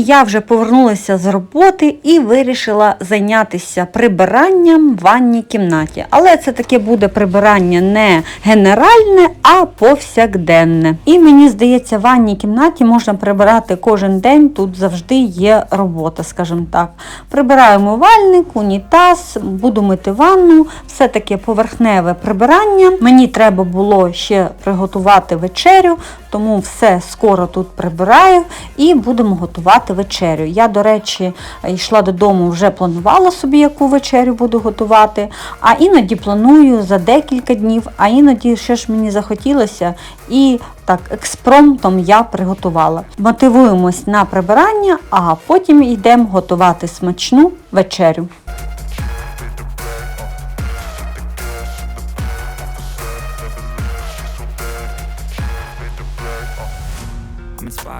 І я вже повернулася з роботи і вирішила зайнятися прибиранням в ванній кімнаті. Але це таке буде прибирання не генеральне, а повсякденне. І мені здається, в ванній кімнаті можна прибирати кожен день. Тут завжди є робота, скажімо так. Прибираю умивальник, унітаз, буду мити ванну, все таке поверхневе прибирання. Мені треба було ще приготувати вечерю, тому все скоро тут прибираю і будемо готувати вечерю. Я, до речі, йшла додому, вже планувала собі, яку вечерю буду готувати. А іноді планую за декілька днів, а іноді ще ж мені захотілося і так експромтом я приготувала. Мотивуємось на прибирання, а потім йдемо готувати смачну вечерю.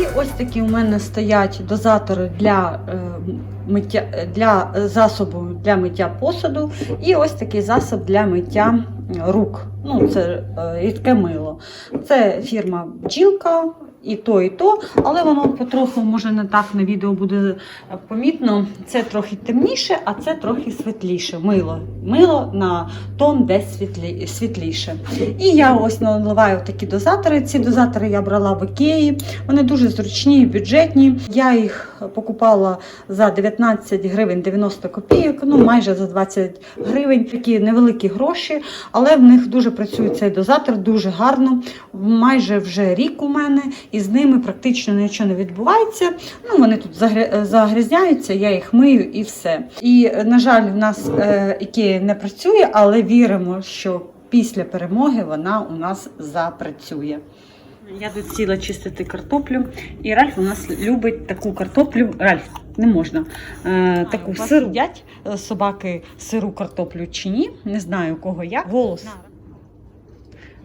І ось такі у мене стоять дозатори для е, миття для засобу для миття посуду, і ось такий засоб для миття рук. Ну, це е, рідке мило. Це фірма бджілка. І то, і то, але воно потроху, може не так на відео буде помітно. Це трохи темніше, а це трохи світліше. Мило. Мило на тон десь світлі, світліше. І я ось наливаю такі дозатори. Ці дозатори я брала в Ікеї. Вони дуже зручні і бюджетні. Я їх покупала за 19 гривень 90 копійок, ну майже за 20 гривень. Такі невеликі гроші, але в них дуже працює цей дозатор, дуже гарно. Майже вже рік у мене, і з ними практично нічого не відбувається. Ну вони тут загря- загрязняються, я їх мию і все. І на жаль, в нас е, Ікея не працює, але віримо, що після перемоги вона у нас запрацює. Я тут сіла чистити картоплю, і Ральф у нас любить таку картоплю. Ральф, не можна. Е, таку сиру. Їдять е, собаки сиру картоплю чи ні? Не знаю у кого як. Голос.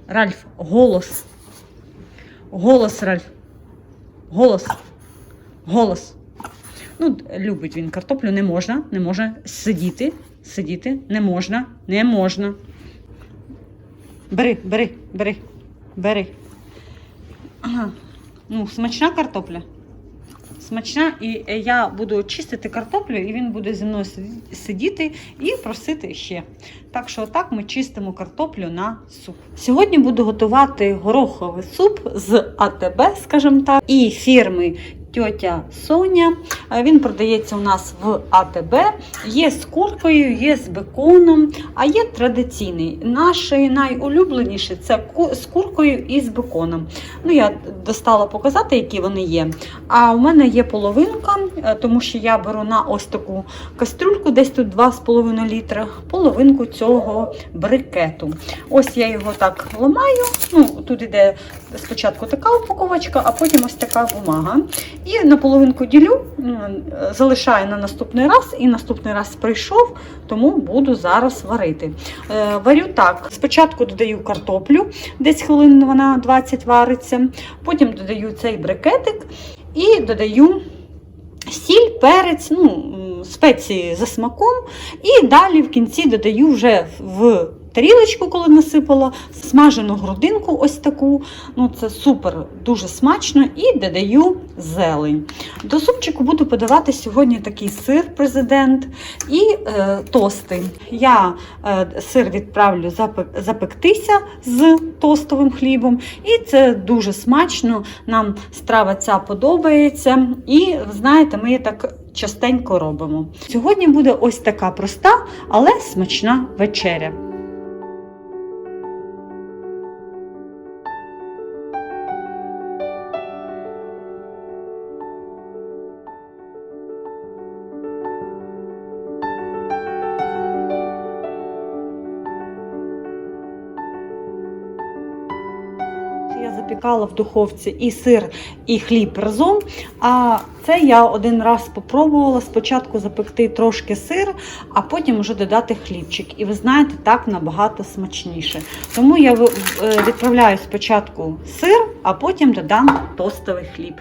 Ральф, голос. Голос, Ральф. Голос. Голос. Ну, любить він картоплю, не можна, не можна сидіти. Сидіти не можна, не можна. Бери, бери, бери, бери. Ага. Ну, смачна картопля. Смачна, і е, я буду чистити картоплю, і він буде зі мною сидіти і просити ще. Так що отак ми чистимо картоплю на суп. Сьогодні буду готувати гороховий суп з АТБ, скажімо так, і фірми тьотя Соня. Е, Він продається у нас в АТБ. Є з куркою, є з беконом, а є традиційний. Наш найулюбленіший це з куркою і з беконом. Ну, я достала показати, які вони є. А у мене є половинка, тому що я беру на ось таку кастрюльку, десь тут 2,5 літра, половинку цього брикету. Ось я його так ламаю. Ну, тут іде спочатку така упаковочка, а потім ось така бумага. І на половинку ділю, залишаю на наступний раз, і наступний раз прийшов, тому буду зараз варити. Е, Варю так: спочатку додаю картоплю, десь хвилин вона 20 вариться, потім додаю цей брикетик і додаю. Перець, ну, спеції за смаком. І далі в кінці додаю вже в тарілочку, коли насипала, смажену грудинку, ось таку. Ну, це супер, дуже смачно. І додаю зелень. До супчику буду подавати сьогодні такий сир президент і е, тости. Я е, сир відправлю запектися з тостовим хлібом. І це дуже смачно. Нам страва ця подобається. І знаєте, ми так частенько робимо. Сьогодні буде ось така проста, але смачна вечеря. Запікала в духовці і сир, і хліб разом. А Це я один раз спробувала спочатку запекти трошки сир, а потім вже додати хлібчик. І ви знаєте, так набагато смачніше. Тому я е, відправляю спочатку сир, а потім додам тостовий хліб.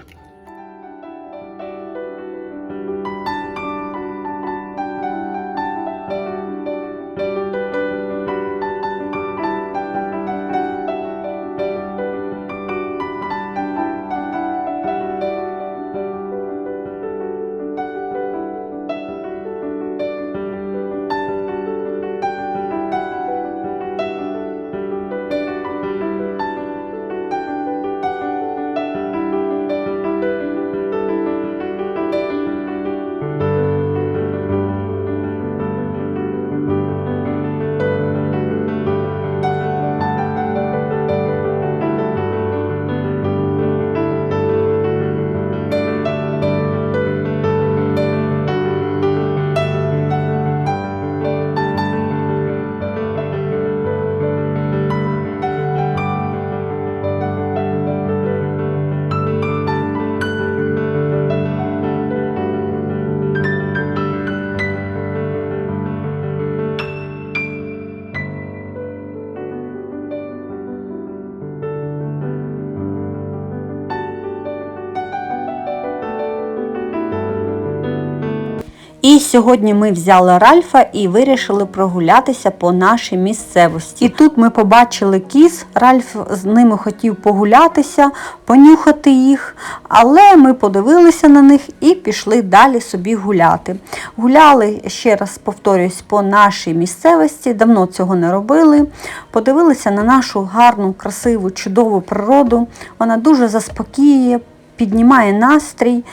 І сьогодні ми взяли Ральфа і вирішили прогулятися по нашій місцевості. І тут ми побачили кіз. Ральф з ними хотів погулятися, понюхати їх, але ми подивилися на них і пішли далі собі гуляти. Гуляли, ще раз повторюсь, по нашій місцевості, давно цього не робили. Подивилися на нашу гарну, красиву, чудову природу. Вона дуже заспокіює, піднімає настрій.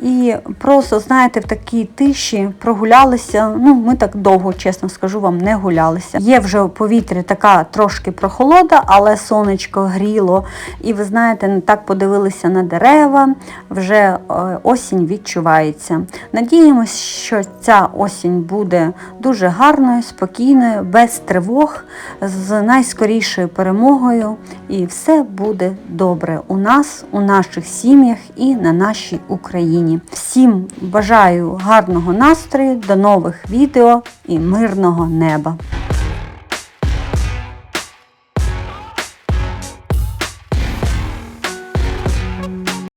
І просто, знаєте, в такій тиші прогулялися. Ну, ми так довго, чесно скажу вам, не гулялися. Є вже у повітрі така трошки прохолода, але сонечко гріло. І ви знаєте, не так подивилися на дерева, вже е, осінь відчувається. Надіємось, що ця осінь буде дуже гарною, спокійною, без тривог, з найскорішою перемогою. І все буде добре у нас, у наших сім'ях і на нашій Україні. Всім бажаю гарного настрою, до нових відео і мирного неба!